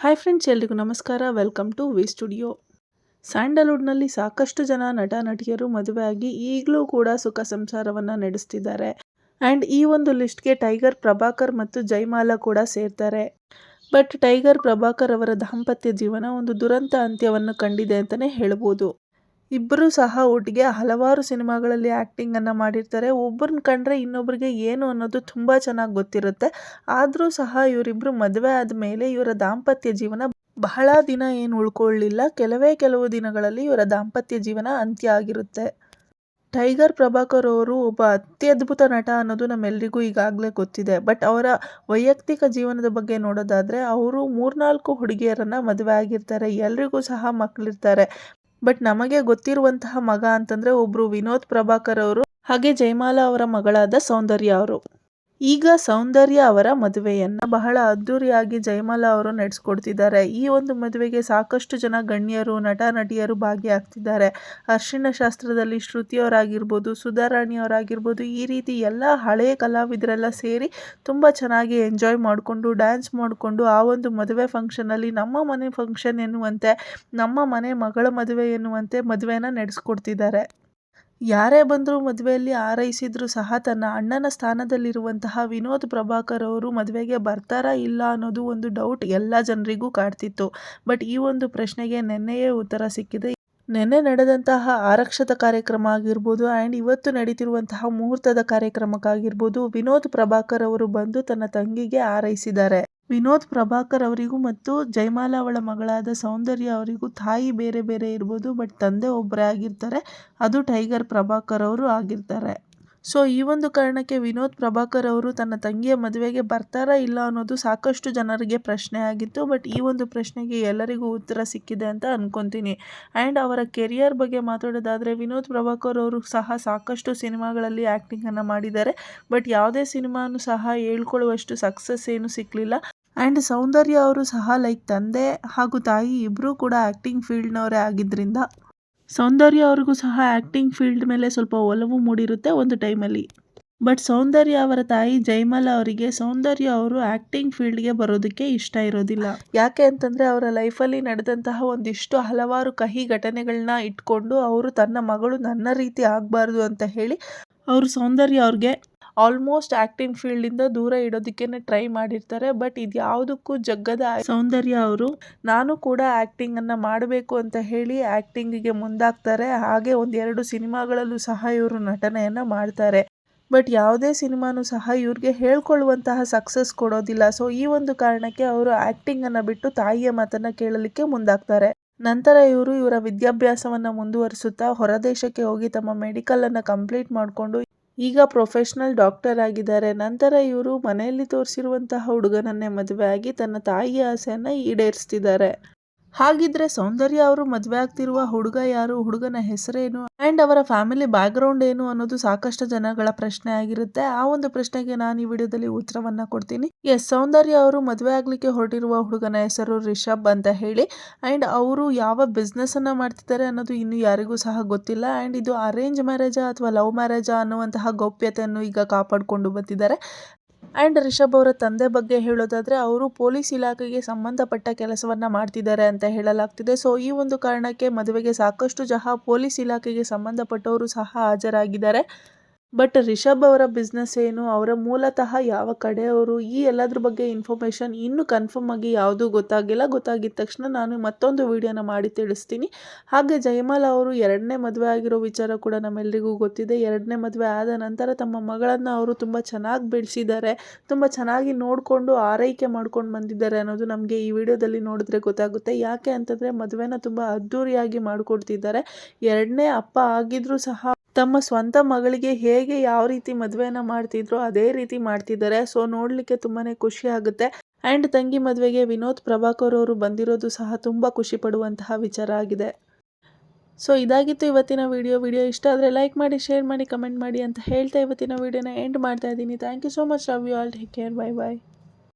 Hi friends ಎಲ್ರಿಗೂ ನಮಸ್ಕಾರ. Welcome to V studio ಸ್ಯಾಂಡಲ್ವುಡ್ನಲ್ಲಿ ಸಾಕಷ್ಟು ಜನ ನಟ ನಟಿಯರು ಮದುವೆಯಾಗಿ ಈಗಲೂ ಕೂಡ ಸುಖ ಸಂಸಾರವನ್ನು ನಡೆಸ್ತಿದ್ದಾರೆ. ಆ್ಯಂಡ್ ಈ ಒಂದು ಲಿಸ್ಟ್ಗೆ ಟೈಗರ್ ಪ್ರಭಾಕರ್ ಮತ್ತು ಜೈಮಾಲಾ ಕೂಡ ಸೇರ್ತಾರೆ. ಬಟ್ ಟೈಗರ್ ಪ್ರಭಾಕರ್ ಅವರ ದಾಂಪತ್ಯ ಜೀವನ ಒಂದು ದುರಂತ ಅಂತ್ಯವನ್ನು ಕಂಡಿದೆ ಅಂತಲೇ ಹೇಳ್ಬೋದು. ಇಬ್ಬರು ಸಹ ಒಟ್ಟಿಗೆ ಹಲವಾರು ಸಿನಿಮಾಗಳಲ್ಲಿ ಆ್ಯಕ್ಟಿಂಗನ್ನು ಮಾಡಿರ್ತಾರೆ. ಒಬ್ಬರನ್ನ ಕಂಡ್ರೆ ಇನ್ನೊಬ್ಬರಿಗೆ ಏನು ಅನ್ನೋದು ತುಂಬ ಚೆನ್ನಾಗಿ ಗೊತ್ತಿರುತ್ತೆ. ಆದರೂ ಸಹ ಇವರಿಬ್ಬರು ಮದುವೆ ಆದಮೇಲೆ ಇವರ ದಾಂಪತ್ಯ ಜೀವನ ಬಹಳ ದಿನ ಏನು ಉಳ್ಕೊಳ್ಳಿಲ್ಲ. ಕೆಲವೇ ಕೆಲವು ದಿನಗಳಲ್ಲಿ ಇವರ ದಾಂಪತ್ಯ ಜೀವನ ಅಂತ್ಯ ಆಗಿರುತ್ತೆ. ಟೈಗರ್ ಪ್ರಭಾಕರ್ ಅವರು ಒಬ್ಬ ಅತ್ಯದ್ಭುತ ನಟ ಅನ್ನೋದು ನಮ್ಮೆಲ್ಲರಿಗೂ ಈಗಾಗಲೇ ಗೊತ್ತಿದೆ. ಬಟ್ ಅವರ ವೈಯಕ್ತಿಕ ಜೀವನದ ಬಗ್ಗೆ ನೋಡೋದಾದರೆ, ಅವರು ಮೂರ್ನಾಲ್ಕು ಹುಡುಗಿಯರನ್ನು ಮದುವೆ ಆಗಿರ್ತಾರೆ. ಎಲ್ರಿಗೂ ಸಹ ಮಕ್ಕಳಿರ್ತಾರೆ ಬಟ್ ನಮಗೆ ಗೊತ್ತಿರುವಂತಹ ಮಗ ಅಂತಂದ್ರೆ ಒಬ್ರು ವಿನೋದ್ ಪ್ರಭಾಕರ್ ಅವರು, ಹಾಗೆ ಜಯಮಾಲಾ ಅವರ ಮಗಳಾದ ಸೌಂದರ್ಯ ಅವರು. ಈಗ ಸೌಂದರ್ಯ ಅವರ ಮದುವೆಯನ್ನ ಬಹಳ ಅದ್ದೂರಿಯಾಗಿ ಜಯಮಾಲಾ ಅವರು ನಡೆಸ್ಕೊಡ್ತಿದ್ದಾರೆ. ಈ ಒಂದು ಮದುವೆಗೆ ಸಾಕಷ್ಟು ಜನ ಗಣ್ಯರು ನಟ ನಟಿಯರು ಭಾಗಿಯಾಗ್ತಿದ್ದಾರೆ. ಅರ್ಶಿಣ ಶಾಸ್ತ್ರದಲ್ಲಿ ಶ್ರುತಿಯವರಾಗಿರ್ಬೋದು, ಸುಧಾರಾಣಿಯವರಾಗಿರ್ಬೋದು, ಈ ರೀತಿ ಎಲ್ಲ ಹಳೆಯ ಕಲಾವಿದರೆಲ್ಲ ಸೇರಿ ತುಂಬ ಚೆನ್ನಾಗಿ ಎಂಜಾಯ್ ಮಾಡಿಕೊಂಡು, ಡ್ಯಾನ್ಸ್ ಮಾಡಿಕೊಂಡು ಆ ಒಂದು ಮದುವೆ ಫಂಕ್ಷನಲ್ಲಿ ನಮ್ಮ ಮನೆ ಫಂಕ್ಷನ್ ಎನ್ನುವಂತೆ, ನಮ್ಮ ಮನೆ ಮಗಳ ಮದುವೆ ಎನ್ನುವಂತೆ ಮದುವೆನ ನಡೆಸ್ಕೊಡ್ತಿದ್ದಾರೆ. ಯಾರೇ ಬಂದರೂ ಮದುವೆಯಲ್ಲಿ ಆರೈಸಿದ್ರು ಸಹ ತನ್ನ ಅಣ್ಣನ ಸ್ಥಾನದಲ್ಲಿರುವಂತಹ ವಿನೋದ್ ಪ್ರಭಾಕರ್ ಅವರು ಮದುವೆಗೆ ಬರ್ತಾರಾ ಇಲ್ಲ ಅನ್ನೋದು ಒಂದು ಡೌಟ್ ಎಲ್ಲ ಜನರಿಗೂ ಕಾಡ್ತಿತ್ತು. ಬಟ್ ಈ ಒಂದು ಪ್ರಶ್ನೆಗೆ ನಿನ್ನೆಯೇ ಉತ್ತರ ಸಿಕ್ಕಿದೆ. ನಿನ್ನೆ ನಡೆದಂತಹ ಆರಕ್ಷಿತ ಕಾರ್ಯಕ್ರಮ ಆಗಿರ್ಬೋದು ಆ್ಯಂಡ್ ಇವತ್ತು ನಡೀತಿರುವಂತಹ ಮುಹೂರ್ತದ ಕಾರ್ಯಕ್ರಮಕ್ಕಾಗಿರ್ಬೋದು ವಿನೋದ್ ಪ್ರಭಾಕರ್ ಅವರು ಬಂದು ತನ್ನ ತಂಗಿಗೆ ಆರೈಸಿದ್ದಾರೆ ವಿನೋದ್ ಪ್ರಭಾಕರ್ ಅವರಿಗೂ ಮತ್ತು ಜಯಮಾಲಾ ಅವಳ ಮಗಳಾದ ಸೌಂದರ್ಯ ಅವರಿಗೂ ತಾಯಿ ಬೇರೆ ಬೇರೆ ಇರ್ಬೋದು, ಬಟ್ ತಂದೆ ಒಬ್ಬರೇ ಆಗಿರ್ತಾರೆ. ಅದು ಟೈಗರ್ ಪ್ರಭಾಕರ್ ಅವರು ಆಗಿರ್ತಾರೆ. ಸೊ, ಈ ಒಂದು ಕಾರಣಕ್ಕೆ ವಿನೋದ್ ಪ್ರಭಾಕರ್ ಅವರು ತನ್ನ ತಂಗಿಯ ಮದುವೆಗೆ ಬರ್ತಾರಾ ಇಲ್ಲ ಅನ್ನೋದು ಸಾಕಷ್ಟು ಜನರಿಗೆ ಪ್ರಶ್ನೆ ಆಗಿತ್ತು. ಬಟ್ ಈ ಒಂದು ಪ್ರಶ್ನೆಗೆ ಎಲ್ಲರಿಗೂ ಉತ್ತರ ಸಿಕ್ಕಿದೆ ಅಂತ ಅಂದ್ಕೊತೀನಿ ಆ್ಯಂಡ್ ಅವರ ಕೆರಿಯರ್ ಬಗ್ಗೆ ಮಾತಾಡೋದಾದರೆ, ವಿನೋದ್ ಪ್ರಭಾಕರ್ ಅವರು ಸಹ ಸಾಕಷ್ಟು ಸಿನಿಮಾಗಳಲ್ಲಿ ಆ್ಯಕ್ಟಿಂಗನ್ನು ಮಾಡಿದ್ದಾರೆ. ಬಟ್ ಯಾವುದೇ ಸಿನಿಮಾನು ಸಹ ಹೇಳ್ಕೊಳ್ಳುವಷ್ಟು ಸಕ್ಸಸ್ ಏನು ಸಿಕ್ಕಲಿಲ್ಲ ಆ್ಯಂಡ್ ಸೌಂದರ್ಯ ಅವರು ಸಹ ಲೈಕ್ ತಂದೆ ಹಾಗೂ ತಾಯಿ ಇಬ್ಬರೂ ಕೂಡ ಆ್ಯಕ್ಟಿಂಗ್ ಫೀಲ್ಡ್ನವರೇ ಆಗಿದ್ದರಿಂದ ಸೌಂದರ್ಯ ಅವ್ರಿಗೂ ಸಹ ಆ್ಯಕ್ಟಿಂಗ್ ಫೀಲ್ಡ್ ಮೇಲೆ ಸ್ವಲ್ಪ ಒಲವು ಮೂಡಿರುತ್ತೆ ಒಂದು ಟೈಮಲ್ಲಿ ಬಟ್ ಸೌಂದರ್ಯ ಅವರ ತಾಯಿ ಜೈಮಲ್ ಅವರಿಗೆ ಸೌಂದರ್ಯ ಅವರು ಆ್ಯಕ್ಟಿಂಗ್ ಫೀಲ್ಡ್ಗೆ ಬರೋದಕ್ಕೆ ಇಷ್ಟ ಇರೋದಿಲ್ಲ. ಯಾಕೆ ಅಂತಂದರೆ ಅವರ ಲೈಫಲ್ಲಿ ನಡೆದಂತಹ ಒಂದಿಷ್ಟು ಹಲವಾರು ಕಹಿ ಘಟನೆಗಳನ್ನ ಇಟ್ಕೊಂಡು ಅವರು ತನ್ನ ಮಗಳು ನನ್ನ ರೀತಿ ಆಗಬಾರ್ದು ಅಂತ ಹೇಳಿ ಅವರು ಸೌಂದರ್ಯ ಅವ್ರಿಗೆ ಆಲ್ಮೋಸ್ಟ್ ಆಕ್ಟಿಂಗ್ ಫೀಲ್ಡ್ ಇಂದ ದೂರ ಇಡೋದಕ್ಕೆ ಟ್ರೈ ಮಾಡಿರ್ತಾರೆ, ಬಟ್ ಇದು ಯಾವುದಕ್ಕೂ ಜಗ್ಗದ ಸೌಂದರ್ಯ ಅವರು ನಾನು ಕೂಡ ಆ್ಯಕ್ಟಿಂಗನ್ನು ಮಾಡಬೇಕು ಅಂತ ಹೇಳಿ ಆ್ಯಕ್ಟಿಂಗಿಗೆ ಮುಂದಾಗ್ತಾರೆ. ಹಾಗೆ ಒಂದೆರಡು ಸಿನಿಮಾಗಳಲ್ಲೂ ಸಹ ಇವರು ನಟನೆಯನ್ನ ಮಾಡ್ತಾರೆ. ಬಟ್ ಯಾವುದೇ ಸಿನಿಮಾನು ಸಹ ಇವ್ರಿಗೆ ಹೇಳ್ಕೊಳ್ಳುವಂತಹ ಸಕ್ಸಸ್ ಕೊಡೋದಿಲ್ಲ. ಸೊ, ಈ ಒಂದು ಕಾರಣಕ್ಕೆ ಅವರು ಆ್ಯಕ್ಟಿಂಗನ್ನು ಬಿಟ್ಟು ತಾಯಿಯ ಮಾತನ್ನು ಕೇಳಲಿಕ್ಕೆ ಮುಂದಾಗ್ತಾರೆ. ನಂತರ ಇವರು ಇವರ ವಿದ್ಯಾಭ್ಯಾಸವನ್ನು ಮುಂದುವರಿಸುತ್ತಾ ಹೊರದೇಶಕ್ಕೆ ಹೋಗಿ ತಮ್ಮ ಮೆಡಿಕಲನ್ನು ಕಂಪ್ಲೀಟ್ ಮಾಡಿಕೊಂಡು ಈಗ ಪ್ರೊಫೆಷನಲ್ ಡಾಕ್ಟರ್ ಆಗಿದ್ದಾರೆ. ನಂತರ ಇವರು ಮನೆಯಲ್ಲಿ ತೋರಿಸಿರುವಂತಹ ಹುಡುಗನನ್ನೇ ಮದುವೆ ಆಗಿ ತನ್ನ ತಾಯಿಯ ಆಸೆಯನ್ನು ಈಡೇರಿಸ್ತಿದ್ದಾರೆ. ಹಾಗಿದ್ರೆ ಸೌಂದರ್ಯ ಅವರು ಮದುವೆ ಆಗ್ತಿರುವ ಹುಡುಗ ಯಾರು? ಹುಡುಗನ ಹೆಸರೇನು? ಅಂಡ್ ಅವರ ಫ್ಯಾಮಿಲಿ ಬ್ಯಾಕ್ಗ್ರೌಂಡ್ ಏನು ಅನ್ನೋದು ಸಾಕಷ್ಟು ಜನಗಳ ಪ್ರಶ್ನೆ ಆಗಿರುತ್ತೆ. ಆ ಒಂದು ಪ್ರಶ್ನೆಗೆ ನಾನು ಈ ವಿಡಿಯೋದಲ್ಲಿ ಉತ್ತರವನ್ನ ಕೊಡ್ತೀನಿ. ಎಸ್ ಸೌಂದರ್ಯ ಅವರು ಮದುವೆ ಆಗ್ಲಿಕ್ಕೆ ಹೊರಟಿರುವ ಹುಡುಗನ ಹೆಸರು ರಿಷಬ್ ಅಂತ ಹೇಳಿ ಅಂಡ್ ಅವರು ಯಾವ ಬಿಸ್ನೆಸ್ ಅನ್ನ ಮಾಡ್ತಿದ್ದಾರೆ ಅನ್ನೋದು ಇನ್ನು ಯಾರಿಗೂ ಸಹ ಗೊತ್ತಿಲ್ಲ. ಅಂಡ್ ಇದು ಅರೇಂಜ್ ಮ್ಯಾರೇಜಾ ಅಥವಾ ಲವ್ ಮ್ಯಾರೇಜಾ ಅನ್ನುವಂತಹ ಗೌಪ್ಯತೆಯನ್ನು ಈಗ ಕಾಪಾಡಿಕೊಂಡು ಬಂದಿದ್ದಾರೆ. ಆ್ಯಂಡ್ ರಿಷಬ್ ಅವರ ತಂದೆ ಬಗ್ಗೆ ಹೇಳೋದಾದರೆ ಅವರು ಪೊಲೀಸ್ ಇಲಾಖೆಗೆ ಸಂಬಂಧಪಟ್ಟ ಕೆಲಸವನ್ನು ಮಾಡ್ತಿದ್ದಾರೆ ಅಂತ ಹೇಳಲಾಗ್ತಿದೆ. ಸೊ ಈ ಒಂದು ಕಾರಣಕ್ಕೆ ಮದುವೆಗೆ ಸಾಕಷ್ಟು ಜಹ ಪೊಲೀಸ್ ಇಲಾಖೆಗೆ ಸಂಬಂಧಪಟ್ಟವರು ಸಹ ಹಾಜರಾಗಿದ್ದಾರೆ. ಬಟ್ ರಿಷಬ್ ಅವರ ಬಿಸ್ನೆಸ್ ಏನು? ಅವರ ಮೂಲತಃ ಯಾವ ಕಡೆಯವರು? ಈ ಎಲ್ಲದ್ರ ಬಗ್ಗೆ ಇನ್ಫಾರ್ಮೇಷನ್ ಇನ್ನೂ ಕನ್ಫರ್ಮ್ ಆಗಿ ಯಾವುದೂ ಗೊತ್ತಾಗಿಲ್ಲ. ಗೊತ್ತಾಗಿದ್ದ ತಕ್ಷಣ ನಾನು ಮತ್ತೊಂದು ವಿಡಿಯೋನ ಮಾಡಿ ತಿಳಿಸ್ತೀನಿ. ಹಾಗೆ ಜಯಮಾಲ ಅವರು ಎರಡನೇ ಮದುವೆ ಆಗಿರೋ ವಿಚಾರ ಕೂಡ ನಮ್ಮೆಲ್ಲರಿಗೂ ಗೊತ್ತಿದೆ. ಎರಡನೇ ಮದುವೆ ಆದ ನಂತರ ತಮ್ಮ ಮಗಳನ್ನು ಅವರು ತುಂಬ ಚೆನ್ನಾಗಿ ಬೆಳೆಸಿದ್ದಾರೆ. ತುಂಬ ಚೆನ್ನಾಗಿ ನೋಡಿಕೊಂಡು ಆರೈಕೆ ಮಾಡ್ಕೊಂಡು ಬಂದಿದ್ದಾರೆ ಅನ್ನೋದು ನಮಗೆ ಈ ವಿಡಿಯೋದಲ್ಲಿ ನೋಡಿದ್ರೆ ಗೊತ್ತಾಗುತ್ತೆ. ಯಾಕೆ ಅಂತಂದರೆ ಮದುವೆನ ತುಂಬ ಅದ್ಧೂರಿಯಾಗಿ ಮಾಡಿಕೊಡ್ತಿದ್ದಾರೆ. ಎರಡನೇ ಅಪ್ಪ ಆಗಿದ್ರೂ ಸಹ ತಮ್ಮ ಸ್ವಂತ ಮಗಳಿಗೆ ಹೇಗೆ ಯಾವ ರೀತಿ ಮದುವೆನ ಮಾಡ್ತಿದ್ರು, ಅದೇ ರೀತಿ ಮಾಡ್ತಿದ್ದಾರೆ. ಸೊ ನೋಡಲಿಕ್ಕೆ ತುಂಬಾ ಖುಷಿ ಆಗುತ್ತೆ. ಆ್ಯಂಡ್ ತಂಗಿ ಮದುವೆಗೆ ವಿನೋದ್ ಪ್ರಭಾಕರ್ ಅವರು ಬಂದಿರೋದು ಸಹ ತುಂಬ ಖುಷಿ ಪಡುವಂತಹ ವಿಚಾರ ಆಗಿದೆ. ಸೊ ಇದಾಗಿತ್ತು ಇವತ್ತಿನ ವಿಡಿಯೋ ವಿಡಿಯೋ ಇಷ್ಟ ಆದರೆ ಲೈಕ್ ಮಾಡಿ ಶೇರ್ ಮಾಡಿ ಕಮೆಂಟ್ ಮಾಡಿ ಅಂತ ಹೇಳ್ತಾ ಇವತ್ತಿನ ವಿಡಿಯೋನ ಎಂಡ್ ಮಾಡ್ತಾ ಇದ್ದೀನಿ. Thank you so much love you all take care bye bye